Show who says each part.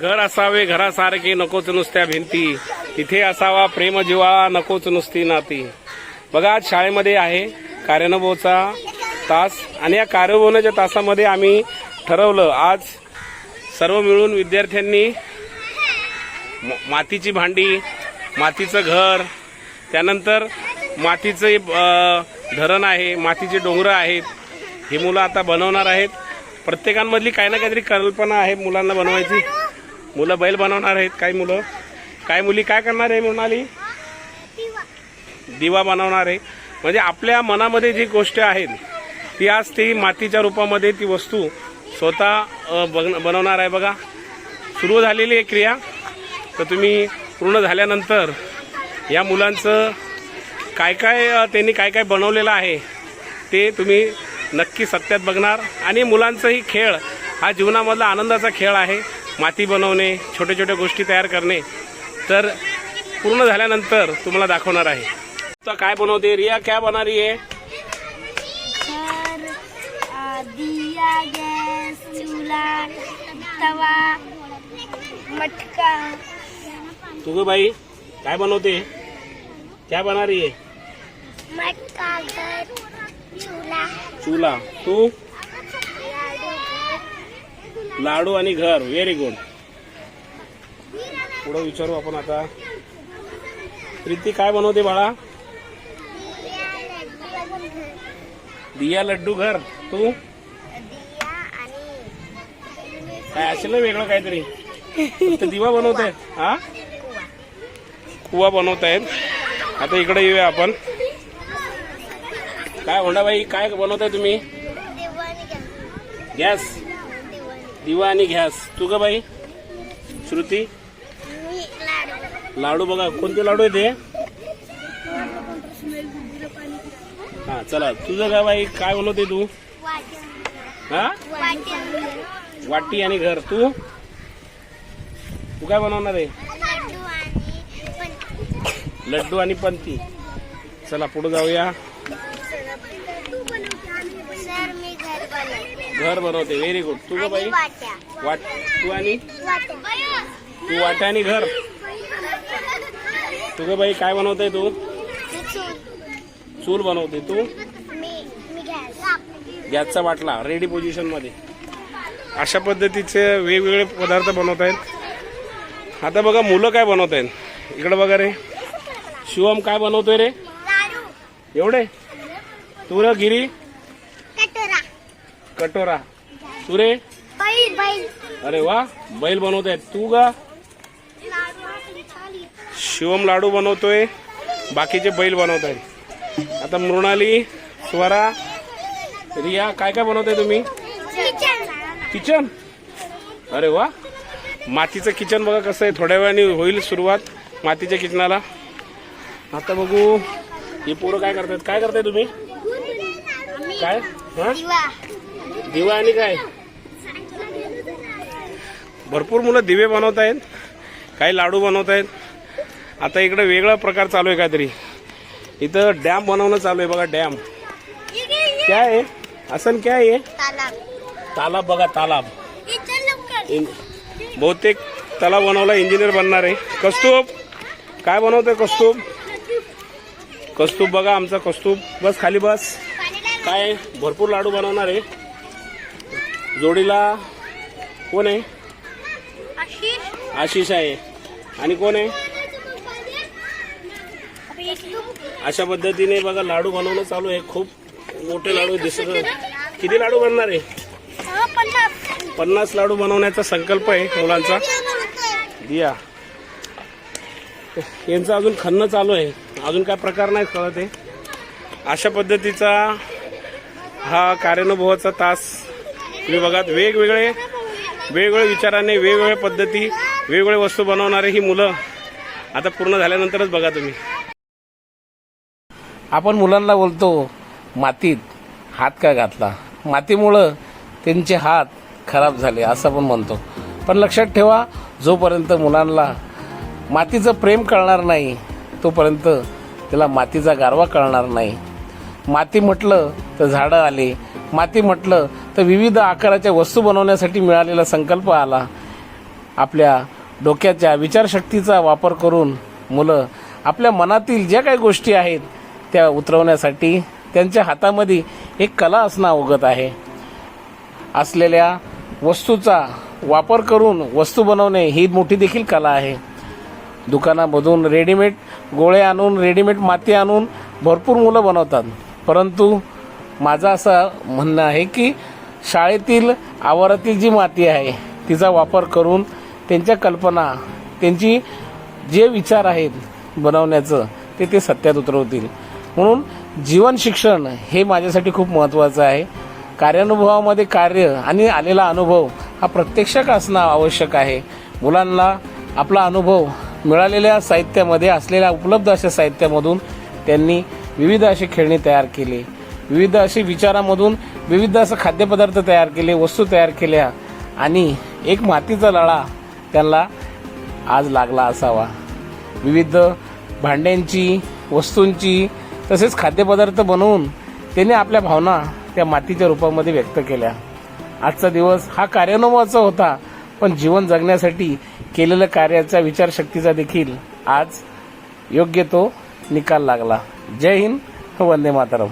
Speaker 1: घर असावे घरासारखे नकोच नुसत्या भिंती. तिथे असावा प्रेम जिवा नकोच नुसती नाती. बघा आज शाळेमध्ये आहे कार्यानुभवचा तास आणि या कार्यानुभवनाच्या तासामध्ये आम्ही ठरवलं आज सर्व मिळून विद्यार्थ्यांनी म- मातीची भांडी मातीचं घर त्यानंतर मातीचं धरण आहे मातीचे डोंगरं आहेत ही मुलं आता बनवणार आहेत. प्रत्येकांमधली काही ना काहीतरी कल्पना आहे मुलांना बनवायची. मुलं बैल बनवणार आहेत काही मुलं. काय मुली काय करणार आहे म्हणाली दिवा बनवणार आहे. म्हणजे आपल्या मनामध्ये जी गोष्ट आहेत ती आज ती मातीच्या रूपामध्ये ती वस्तू स्वतः बनवणार आहे बघा. सुरू झालेली आहे क्रिया. तर तुम्ही पूर्ण झाल्यानंतर या मुलांचं काय काय त्यांनी काय काय बनवलेलं आहे ते तुम्ही नक्की सत्यात बघणार. आणि मुलांचाही खेळ हा जीवनामधला आनंदाचा खेळ आहे. माती बनवणे छोट्या छोट्या गोष्टी तयार करणे तर पूर्ण झाल्यानंतर तुम्हाला दाखवणार आहे. तर काय बनवते? रिया क्या बना रही है
Speaker 2: घर अ, दिया गैस चूल्हा तवा मटका.
Speaker 1: तू ग बाई काय बनवते? क्या बना रही है
Speaker 2: मटका घर चूल्हा
Speaker 1: चूला. तू? लाडू आणि घर व्हेरी गुड पुढे विचारू आपण आता. प्रीती काय बनवते बाळा? दिया लड्डू घर. तू? काय असेल ना वेगळं काहीतरी? दिवा बनवतायत हा? कुवा बनवतायत. आता इकडे येऊया आपण. काय होंडाबाई काय बनवताय तुम्ही? गॅस दिवा आणि गॅस तू का बाई? श्रुती? लाडू. बघा कोणते लाडू आहे ते हा चला. तुझं का बाई? काय बनवते तू? हा? वाटी आणि घर. तू? तू काय बनवणार आहे? लड्डू आणि पंती चला पुढे जाऊया
Speaker 2: सर मी घर बनवते
Speaker 1: घर बनवते. व्हेरी गुड तू बाई? वाट तू आणि? तू वाटा आणि घर. तू का बाई काय बनवते तू? चूल बनवते तू?
Speaker 2: मी मी गॅस
Speaker 1: गॅसचा बाटला रेडी पोझिशनमध्ये. अशा पद्धतीचे वेगवेगळे पदार्थ बनवत आहेत आता बघा मुलं काय बनवत आहेत इकडे बघा रे. शिवम काय बनवतोय रे? एवढे? तू रे गिरी?
Speaker 2: कटोरा.
Speaker 1: तू रे
Speaker 2: बैल. बैल.
Speaker 1: अरे वा बैल बनवत आहेत तू का शिवम लाडू बनवतोय. बाकीचे बैल बनवत आहेत आता मृणाली स्वरा रिया काय काय बनवताय तुम्ही? किचन अरे वा. मातीचं किचन बघा कसं आहे. थोड्या वेळाने होईल सुरुवात मातीच्या किचनाला आता बघू. हे पोरं काय करतायत काय करताय तुम्ही? काय? हा?
Speaker 2: दिवा
Speaker 1: आणि काय? भरपूर मुलं दिवे बनवत आहेत काही लाडू बनवत आहेत. आता इकडे वेगळा प्रकार चालू आहे काहीतरी. इथं डॅम बनवणं चालू आहे बघा डॅम. काय आहे? असं काय आहे
Speaker 2: तालाब
Speaker 1: बघा तालाब. बहुतेक तलाव बनवला इंजिनियर बनणार आहे. कस्तूब काय बनवतोय कस्तूब कस्तूब बघा आमचा कस्तूब बस खाली बस. काय आहे? भरपूर लाडू बनवणार आहे. जोडीला कोण आहे?
Speaker 2: आशिष.
Speaker 1: आशिष आहे. आणि कोण आहे? अशा पद्धतीने बघा लाडू बनवणं चालू आहे. खूप मोठे लाडू दिसत किती लाडू बनणार आहे?
Speaker 2: पन्नास.
Speaker 1: लाडू बनवण्याचा संकल्प आहे मुलांचा. दिया. यांचं अजून खणणं चालू आहे. अजून काय प्रकार नाही कळत आहे. अशा पद्धतीचा हा कार्यानुभवाचा तास तुम्ही बघा वेगवेगळे वेगवेगळ्या विचाराने वेगवेगळ्या पद्धती वेगवेगळ्या वस्तू बनवणारे ही मुलं आता पूर्ण झाल्यानंतरच बघा तुम्ही. आपण मुलांना बोलतो मातीत हात का घातला? मातीमुळं त्यांचे हात खराब झाले असं पण म्हणतो. पण लक्षात ठेवा जोपर्यंत मुलांना मातीचं प्रेम कळणार नाही तोपर्यंत त्याला मातीचा गारवा कळणार नाही. माती म्हटलं तर झाडं आली माती म्हटलं तर विविध आकाराच्या वस्तू बनवण्यासाठी मिळालेला संकल्प आला. आपल्या डोक्याच्या विचारशक्तीचा वापर करून मुलं आपल्या मनातील ज्या काही गोष्टी आहेत त्या उतरवण्यासाठी त्यांच्या हातामध्ये एक कला असणं अवगत आहे. असलेल्या वस्तूचा वापर करून वस्तू बनवणे ही मोठी देखील कला आहे. दुकानामधून रेडीमेड गोळे आणून रेडीमेड माती आणून भरपूर मुलं बनवतात. परंतु माझं असं म्हणणं आहे की शाळेतील आवारातील जी माती आहे तिचा वापर करून त्यांच्या कल्पना त्यांची जे विचार आहेत बनवण्याचं ते ते सत्यात उतरवतील. म्हणून जीवन शिक्षण हे माझ्यासाठी खूप महत्त्वाचं आहे. कार्यानुभवामध्ये कार्य आणि आलेला अनुभव हा प्रत्यक्षक असणं आवश्यक आहे? मुलांना आपला अनुभव मिळालेल्या साहित्यामध्ये असलेल्या उपलब्ध अशा साहित्यामधून त्यांनी विविध असे खेळणी तयार केले. विविध असे विचारामधून विविध असं खाद्यपदार्थ तयार केले वस्तू तयार केल्या आणि एक मातीचा लळा त्यांना आज लागला असावा. विविध भांड्यांची वस्तूंची तसेच खाद्यपदार्थ बनवून त्याने आपल्या भावना त्या मातीच्या रूपामध्ये व्यक्त केल्या. आजचा दिवस हा कार्यानुभवाचा होता पण जीवन जगण्यासाठी केलेल्या कार्याचा विचारशक्तीचा देखील आज योग्य तो निकाल लागला. जय हिंद वंदे मातरम.